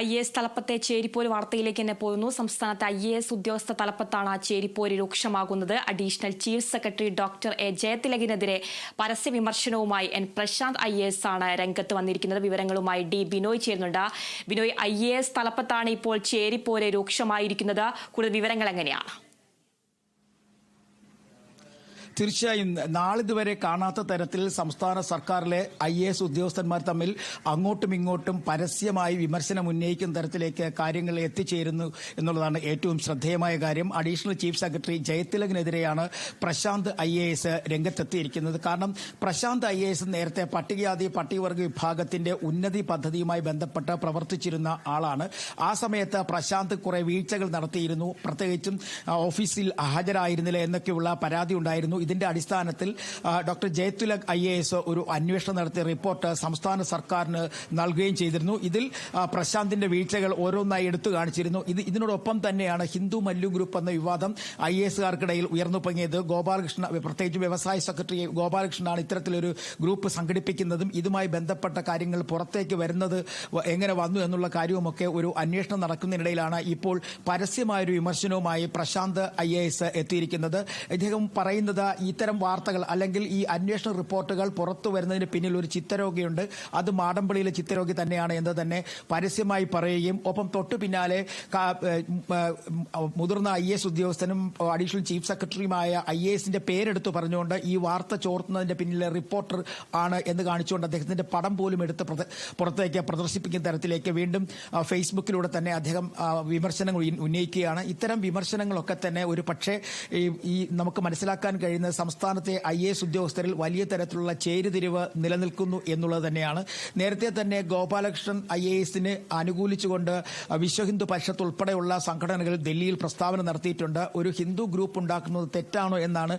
I A S തലപ്പത്തെ ചേരിപ്പോര് വാർത്തയിലേക്ക് തന്നെ പോകുന്നു. സംസ്ഥാനത്ത് ഐ എ എസ് ഉദ്യോഗസ്ഥ തലപ്പത്താണ് ചേരിപ്പോര് രൂക്ഷമാകുന്നത്. Additional chief secretary doctor A ജയതിലകിനെതിരെ പരസ്യ വിമർശനവുമായി N Prashant I A S ആണ് രംഗത്ത് വന്നിരിക്കുന്നത്. വിവരങ്ങളുമായി ഡി ബിനോയ് ചേരുന്നുണ്ട്. ബിനോയ് ഐ എ എസ് തലപ്പത്താണ് ഇപ്പോൾ ചേരിപ്പോര് രൂക്ഷമായിരിക്കുന്നത്. കൂടുതൽ വിവരങ്ങൾ എങ്ങനെയാണ്? തീർച്ചയായും നാളിതുവരെ കാണാത്ത തരത്തിൽ സംസ്ഥാന സർക്കാരിലെ ഐ എ എസ് ഉദ്യോഗസ്ഥന്മാർ തമ്മിൽ അങ്ങോട്ടും ഇങ്ങോട്ടും പരസ്യമായി വിമർശനം ഉന്നയിക്കുന്ന തരത്തിലേക്ക് കാര്യങ്ങൾ എത്തിച്ചേരുന്നു എന്നുള്ളതാണ് ഏറ്റവും ശ്രദ്ധേയമായ കാര്യം. അഡീഷണൽ ചീഫ് സെക്രട്ടറി ജയതിലകിനെതിരെയാണ് പ്രശാന്ത് ഐ എ എസ് രംഗത്തെത്തിയിരിക്കുന്നത്. കാരണം പ്രശാന്ത് ഐ എ എസ് നേരത്തെ പട്ടികജാതി പട്ടികവർഗ വിഭാഗത്തിന്റെ ഉന്നതി പദ്ധതിയുമായി ബന്ധപ്പെട്ട് പ്രവർത്തിച്ചിരുന്ന ആളാണ്. ആ സമയത്ത് പ്രശാന്ത് കുറെ വീഴ്ചകൾ നടത്തിയിരുന്നു. പ്രത്യേകിച്ചും ഓഫീസിൽ ഹാജരായിരുന്നില്ല എന്നൊക്കെയുള്ള പരാതി ഉണ്ടായിരുന്നു. ഇതിന്റെ അടിസ്ഥാനത്തിൽ doctor Jayathilak I A S ഒരു അന്വേഷണം നടത്തിയ റിപ്പോർട്ട് സംസ്ഥാന സർക്കാരിന് നൽകുകയും ചെയ്തിരുന്നു. ഇതിൽ പ്രശാന്തിന്റെ വീഴ്ചകൾ ഓരോന്നായി എടുത്തു കാണിച്ചിരുന്നു. ഇത് ഇതിനോടൊപ്പം തന്നെയാണ് ഹിന്ദു മല്ലു ഗ്രൂപ്പ് എന്ന വിവാദം ഐ എ എസുകാർക്കിടയിൽ ഉയർന്നു പൊങ്ങിയത് ഗോപാലകൃഷ്ണ പ്രത്യേകിച്ച് വ്യവസായ സെക്രട്ടറി ഗോപാലകൃഷ്ണനാണ് ഇത്തരത്തിലൊരു ഗ്രൂപ്പ് സംഘടിപ്പിക്കുന്നതും ഇതുമായി ബന്ധപ്പെട്ട കാര്യങ്ങൾ പുറത്തേക്ക് വരുന്നത് എങ്ങനെ വന്നു എന്നുള്ള കാര്യവുമൊക്കെ ഒരു അന്വേഷണം നടക്കുന്നതിനിടയിലാണ് ഇപ്പോൾ പരസ്യമായൊരു വിമർശനവുമായി പ്രശാന്ത് ഐ എ എസ് എത്തിയിരിക്കുന്നത്. ഇദ്ദേഹം പറയുന്നത് ഇത്തരം വാർത്തകൾ അല്ലെങ്കിൽ ഈ അന്വേഷണ റിപ്പോർട്ടുകൾ പുറത്തു വരുന്നതിന് പിന്നിൽ ഒരു ചിത്തരോഗിയുണ്ട്. അത് മാടമ്പള്ളിയിലെ ചിത്തരോഗി തന്നെയാണ് എന്ന് തന്നെ പരസ്യമായി പറയുകയും ഒപ്പം തൊട്ടു പിന്നാലെ മുതിർന്ന ഐ എസ് ഉദ്യോഗസ്ഥനും അഡീഷണൽ ചീഫ് സെക്രട്ടറിയുമായ ഐ എ എസിന്റെ പേരെടുത്ത് പറഞ്ഞുകൊണ്ട് ഈ വാർത്ത ചോർത്തുന്നതിന്റെ പിന്നിലെ റിപ്പോർട്ടർ ആണ് എന്ന് കാണിച്ചുകൊണ്ട് അദ്ദേഹത്തിന്റെ പടം പോലും എടുത്ത് പുറത്തേക്ക് പ്രദർശിപ്പിക്കുന്ന തരത്തിലേക്ക് വീണ്ടും ഫേസ്ബുക്കിലൂടെ തന്നെ അദ്ദേഹം വിമർശനങ്ങൾ ഉന്നയിക്കുകയാണ്. ഇത്തരം വിമർശനങ്ങളൊക്കെ തന്നെ ഒരു പക്ഷേ ഈ നമുക്ക് മനസ്സിലാക്കാൻ കഴിയുന്ന സംസ്ഥാനത്തെ ഐ എസ് ഉദ്യോഗസ്ഥരിൽ വലിയ തരത്തിലുള്ള ചേരുതിരിവ് നിലനിൽക്കുന്നു എന്നുള്ളത് തന്നെയാണ്. നേരത്തെ തന്നെ ഗോപാലകൃഷ്ണൻ ഐ എ എസിന് അനുകൂലിച്ചുകൊണ്ട് വിശ്വഹിന്ദു പരിഷത്ത് ഉൾപ്പെടെയുള്ള സംഘടനകൾ ഡൽഹിയിൽ പ്രസ്താവന നടത്തിയിട്ടുണ്ട്. ഒരു ഹിന്ദു ഗ്രൂപ്പ് ഉണ്ടാക്കുന്നത് തെറ്റാണോ എന്നാണ്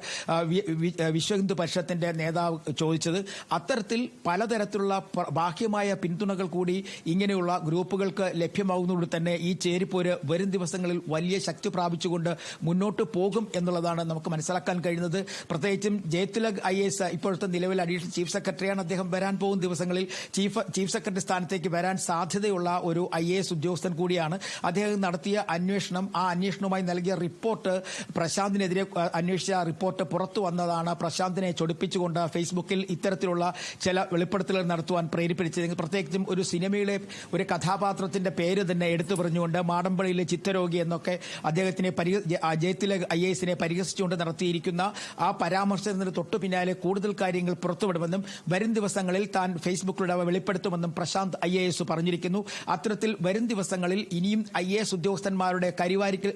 വിശ്വഹിന്ദു പരിഷത്തിന്റെ നേതാവ് ചോദിച്ചത്. അത്തരത്തിൽ പലതരത്തിലുള്ള ബാഹ്യമായ പിന്തുണകൾ കൂടി ഇങ്ങനെയുള്ള ഗ്രൂപ്പുകൾക്ക് ലഭ്യമാകുന്നതോട് തന്നെ ഈ ചേരിപ്പോര് വരും ദിവസങ്ങളിൽ വലിയ ശക്തി പ്രാപിച്ചുകൊണ്ട് മുന്നോട്ട് പോകും എന്നുള്ളതാണ് നമുക്ക് മനസ്സിലാക്കാൻ കഴിയുന്നത്. പ്രത്യേകിച്ചും ജയതിലക് ഐ എസ് ഇപ്പോഴത്തെ നിലവിൽ അഡീഷണൽ ചീഫ് സെക്രട്ടറിയാണ് അദ്ദേഹം വരാൻ പോകുന്ന ദിവസങ്ങളിൽ ചീഫ് ചീഫ് സെക്രട്ടറി സ്ഥാനത്തേക്ക് വരാൻ സാധ്യതയുള്ള ഒരു ഐ എ എസ് ഉദ്യോഗസ്ഥൻ കൂടിയാണ്. അദ്ദേഹം നടത്തിയ അന്വേഷണം ആ അന്വേഷണവുമായി നൽകിയ റിപ്പോർട്ട് പ്രശാന്തിനെതിരെ അന്വേഷിച്ച റിപ്പോർട്ട് പുറത്തു വന്നതാണ്. പ്രശാന്തിനെ ചൊടിപ്പിച്ചുകൊണ്ട് ഫേസ്ബുക്കിൽ ഇത്തരത്തിലുള്ള ചില വെളിപ്പെടുത്തലുകൾ നടത്തുവാൻ പ്രേരിപ്പിച്ചത് പ്രത്യേകിച്ചും ഒരു സിനിമയിലെ ഒരു കഥാപാത്രത്തിന്റെ പേര് തന്നെ എടുത്തു പറഞ്ഞുകൊണ്ട് മാടമ്പള്ളിയിലെ ചിത്തരോഗി എന്നൊക്കെ അദ്ദേഹത്തിനെ പരിഹ- ജയത്തിലെ ഐ എസിനെ പരിഹസിച്ചുകൊണ്ട് നടത്തിയിരിക്കുന്ന ആ പരാമർശത്തിന് തൊട്ടു പിന്നാലെ കൂടുതൽ കാര്യങ്ങൾ പുറത്തുവിടുമെന്നും വരും ദിവസങ്ങളിൽ താൻ ഫേസ്ബുക്കിലൂടെ വെളിപ്പെടുത്തുമെന്നും പ്രശാന്ത് ഐ എ എസ് പറഞ്ഞിരിക്കുന്നു. അത്തരത്തിൽ വരും ദിവസങ്ങളിൽ ഇനിയും ഐ എ എസ് ഉദ്യോഗസ്ഥന്മാരുടെ കരിവാരിക്കൽ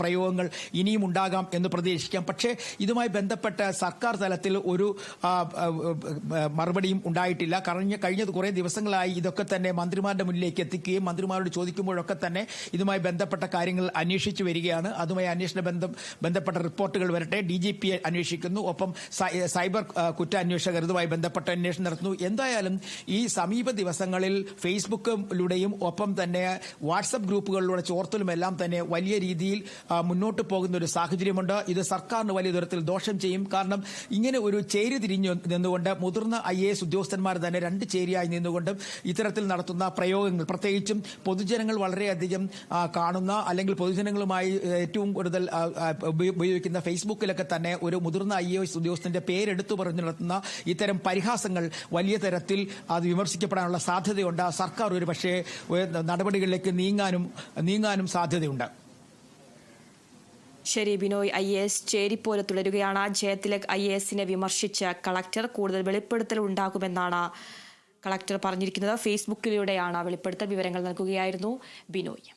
പ്രയോഗങ്ങൾ ഇനിയും ഉണ്ടാകാം എന്ന് പ്രതീക്ഷിക്കാം. പക്ഷേ ഇതുമായി ബന്ധപ്പെട്ട സർക്കാർ തലത്തിൽ ഒരു മറുപടിയും ഉണ്ടായിട്ടില്ല. കഴിഞ്ഞ കഴിഞ്ഞത് കുറേ ദിവസങ്ങളായി ഇതൊക്കെ തന്നെ മന്ത്രിമാരുടെ മുന്നിലേക്ക് എത്തിക്കുകയും മന്ത്രിമാരോട് ചോദിക്കുമ്പോഴൊക്കെ തന്നെ ഇതുമായി ബന്ധപ്പെട്ട കാര്യങ്ങൾ അന്വേഷിച്ചു വരികയാണ്. അതുമായി അന്വേഷണ ബന്ധം ബന്ധപ്പെട്ട റിപ്പോർട്ടുകൾ വരട്ടെ. ഡി ജി പി അന്വേഷിക്കുന്നു. ഒപ്പം സൈബർ കുറ്റ കുറ്റാന്വേഷകർ ഇതുമായി ബന്ധപ്പെട്ട അന്വേഷണം നടത്തുന്നു. എന്തായാലും ഈ സമീപ ദിവസങ്ങളിൽ ഫേസ്ബുക്കിലൂടെയും ഒപ്പം തന്നെ വാട്സപ്പ് ഗ്രൂപ്പുകളിലൂടെ ചോർത്തലും എല്ലാം തന്നെ വലിയ രീതിയിൽ മുന്നോട്ട് പോകുന്ന ഒരു സാഹചര്യമുണ്ട്. ഇത് സർക്കാരിന് വലിയ തരത്തിൽ ദോഷം ചെയ്യും. കാരണം ഇങ്ങനെ ഒരു ചേരി തിരിഞ്ഞു നിന്നുകൊണ്ട് മുതിർന്ന ഐ എ എസ് ഉദ്യോഗസ്ഥന്മാർ തന്നെ രണ്ട് ചേരിയായി നിന്നുകൊണ്ടും ഇത്തരത്തിൽ നടത്തുന്ന പ്രയോഗങ്ങൾ. പ്രത്യേകിച്ചും പൊതുജനങ്ങൾ വളരെയധികം കാണുന്ന അല്ലെങ്കിൽ പൊതുജനങ്ങളുമായി ഏറ്റവും കൂടുതൽ ഉപയോഗിക്കുന്ന ഫേസ്ബുക്കിലൊക്കെ തന്നെ ഒരു മുതിർന്ന ഐ എസ് ഉദ്യോഗസ്ഥന്റെ പേരെടുത്തു പറഞ്ഞു നടത്തുന്ന ഇത്തരം പരിഹാസങ്ങൾ വലിയ തരത്തിൽ അത് വിമർശിക്കപ്പെടാനുള്ള സാധ്യതയുണ്ട്. സർക്കാർ ഒരു പക്ഷേ നടപടികളിലേക്ക് നീങ്ങാനും നീങ്ങാനും സാധ്യതയുണ്ട്. ശരി ബിനോയ്. ഐ എ എസ് ചേരിപ്പോലെ തുടരുകയാണ്. ജയതിലക് ഐ എ എസിനെ വിമർശിച്ച കളക്ടർ കൂടുതൽ വെളിപ്പെടുത്തൽ ഉണ്ടാകുമെന്നാണ് കളക്ടർ പറഞ്ഞിരിക്കുന്നത്. ഫേസ്ബുക്കിലൂടെയാണ് വെളിപ്പെടുത്തൽ വിവരങ്ങൾ നൽകുകയായിരുന്നു ബിനോയ്.